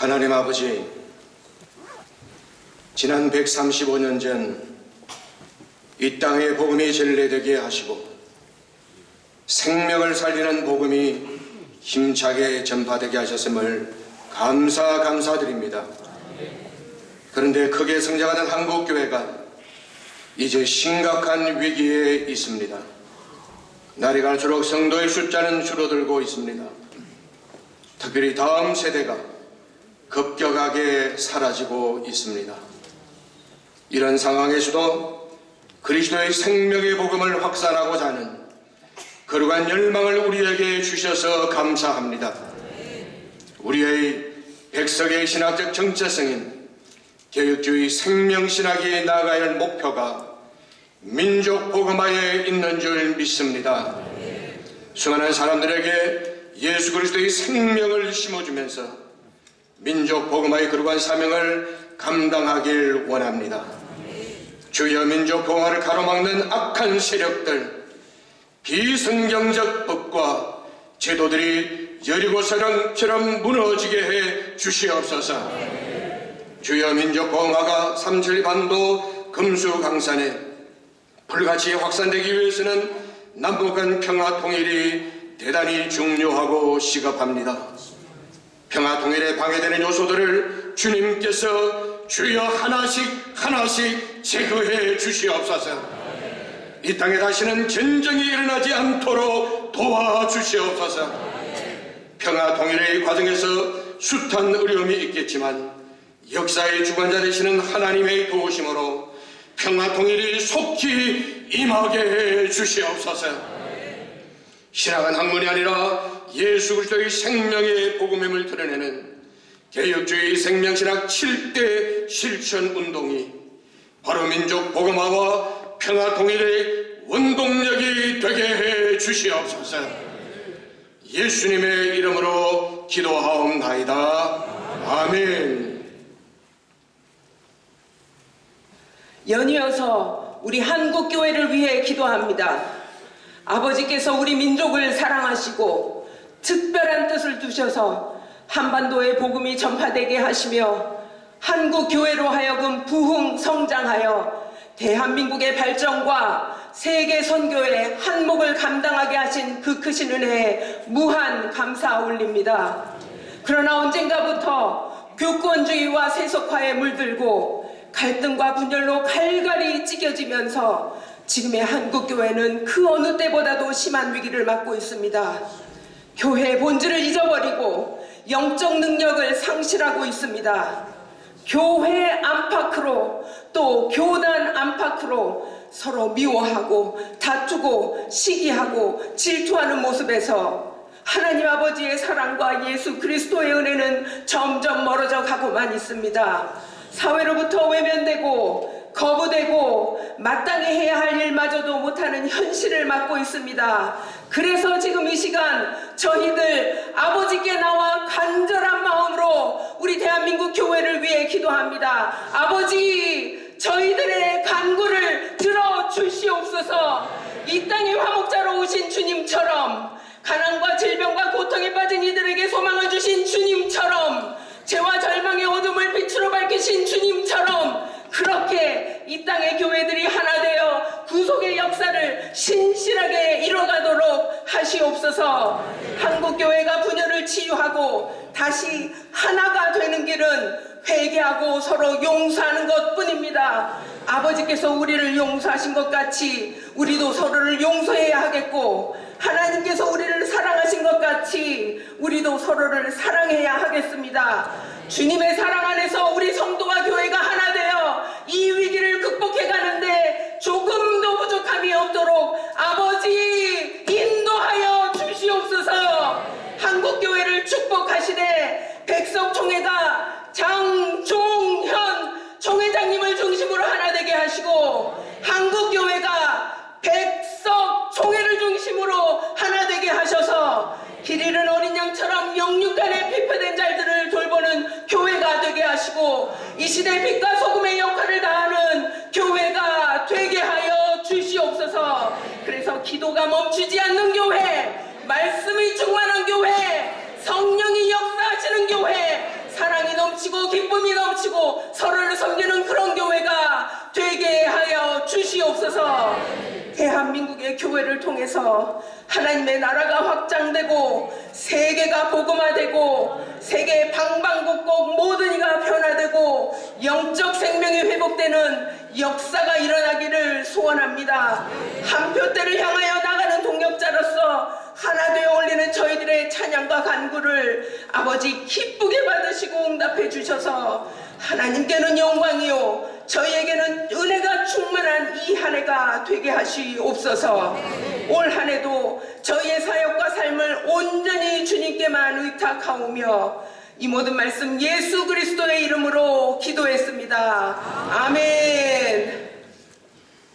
하나님 아버지, 지난 135년 전 이 땅에 복음이 전래되게 하시고 생명을 살리는 복음이 힘차게 전파되게 하셨음을 감사 감사드립니다. 그런데 크게 성장하는 한국교회가 이제 심각한 위기에 있습니다. 날이 갈수록 성도의 숫자는 줄어들고 있습니다. 특별히 다음 세대가 급격하게 사라지고 있습니다. 이런 상황에서도 그리스도의 생명의 복음을 확산하고자 하는 거룩한 열망을 우리에게 주셔서 감사합니다. 우리의 백석의 신학적 정체성인 개혁주의 생명신학이 나아가야 할 목표가 민족 복음화에 있는 줄 믿습니다. 수많은 사람들에게 예수 그리스도의 생명을 심어주면서 민족 복음화의 거룩한 사명을 감당하길 원합니다. 주여 민족 복음화를 가로막는 악한 세력들, 비성경적 법과 제도들이 여리고사랑처럼 무너지게 해 주시옵소서. 주여 민족 복음화가 삼천리 반도 금수강산에 불같이 확산되기 위해서는 남북한 평화 통일이 대단히 중요하고 시급합니다. 평화 통일에 방해되는 요소들을 주님께서 주여 하나씩 하나씩 제거해 주시옵소서. 이 땅에 다시는 전쟁이 일어나지 않도록 도와주시옵소서. 평화 통일의 과정에서 숱한 어려움이 있겠지만 역사의 주관자 되시는 하나님의 도우심으로 평화 통일이 속히 임하게 해 주시옵소서. 신앙은 학문이 아니라 예수 그리스도의 생명의 복음임을 드러내는 개혁주의 생명신학 7대 실천 운동이 바로 민족 복음화와 평화 통일의 원동력이 되게 해 주시옵소서. 예수님의 이름으로 기도하옵나이다. 아멘. 연이어서 우리 한국 교회를 위해 기도합니다. 아버지께서 우리 민족을 사랑하시고 특별한 뜻을 두셔서 한반도의 복음이 전파되게 하시며 한국 교회로 하여금 부흥 성장하여 대한민국의 발전과 세계 선교의 한몫을 감당하게 하신 그 크신 은혜에 무한 감사 올립니다. 그러나 언젠가부터 교권주의와 세속화에 물들고 갈등과 분열로 갈갈이 찢겨지면서 지금의 한국 교회는 그 어느 때보다도 심한 위기를 맞고 있습니다. 교회의 본질을 잊어버리고 영적 능력을 상실하고 있습니다. 교회 안팎으로 또 교단 안팎으로 서로 미워하고 다투고 시기하고 질투하는 모습에서 하나님 아버지의 사랑과 예수 그리스도의 은혜는 점점 멀어져 가고만 있습니다. 사회로부터 외면되고 거부되고 마땅히 해야 할 일마저도 못하는 현실을 맞고 있습니다. 그래서 지금 이 시간 저희들 아버지께 나와 간절한 마음으로 우리 대한민국 교회를 위해 기도합니다. 아버지 저희들의 간구를 들어 주시옵소서. 이 땅의 화목자로 오신 주님처럼 가난과 질병과 고통에 빠진 이들에게 소망을 주신 주님처럼 죄와 절망의 어둠을 빛으로 밝히신 주님처럼 그렇게 이 땅의 교회들이 하나 되어 구속의 역사를 신실하게 이뤄가도록 하시옵소서 한국 교회가 분열을 치유하고 다시 하나가 되는 길은 회개하고 서로 용서하는 것 뿐입니다. 아버지께서 우리를 용서하신 것 같이 우리도 서로를 용서해야 하겠고 하나님께서 우리를 사랑하신 것 같이 우리도 서로를 사랑해야 하겠습니다. 주님의 사랑 안에서 우리 성도와 교회가 하나 되어 이 위기를 극복해 가는데 조금도 부족함이 없도록 아버지 인도하여 주시옵소서 한국 교회를 축복하시되 백석 총회가 장종현 총회장님을 중심으로 하나 되게 하시고 한국 교회가 백석 총회를 중심으로 하나 되게 하셔서 길 잃은 어린 양처럼 영육간에 피폐된 자들을 돌보는 교회가 되게 하시고 이 시대 빛과 소금의 역할을 다하는 교회가 되게 하여 주시옵소서. 그래서 기도가 멈추지 않는 교회 말씀이 충만한 교회 성령이 역사하시는 교회 사랑이 섬기는 그런 교회가 되게 하여 주시옵소서. 대한민국의 교회를 통해서 하나님의 나라가 확장되고 세계가 복음화되고 세계 방방곡곡 모든 이가 변화되고 영적 생명이 회복되는 역사가 일어나기를 소원합니다. 한 표대를 향하여 나가는 동역자로서 하나 되어 올리는 저희들의 찬양과 간구를 아버지 기쁘게 받으시고 응답해 주셔서 하나님께는 영광이요 저희에게는 은혜가 충만한 이 한 해가 되게 하시옵소서. 올 한 해도 저희의 사역과 삶을 온전히 주님께만 의탁하오며 이 모든 말씀 예수 그리스도의 이름으로 기도했습니다. 아멘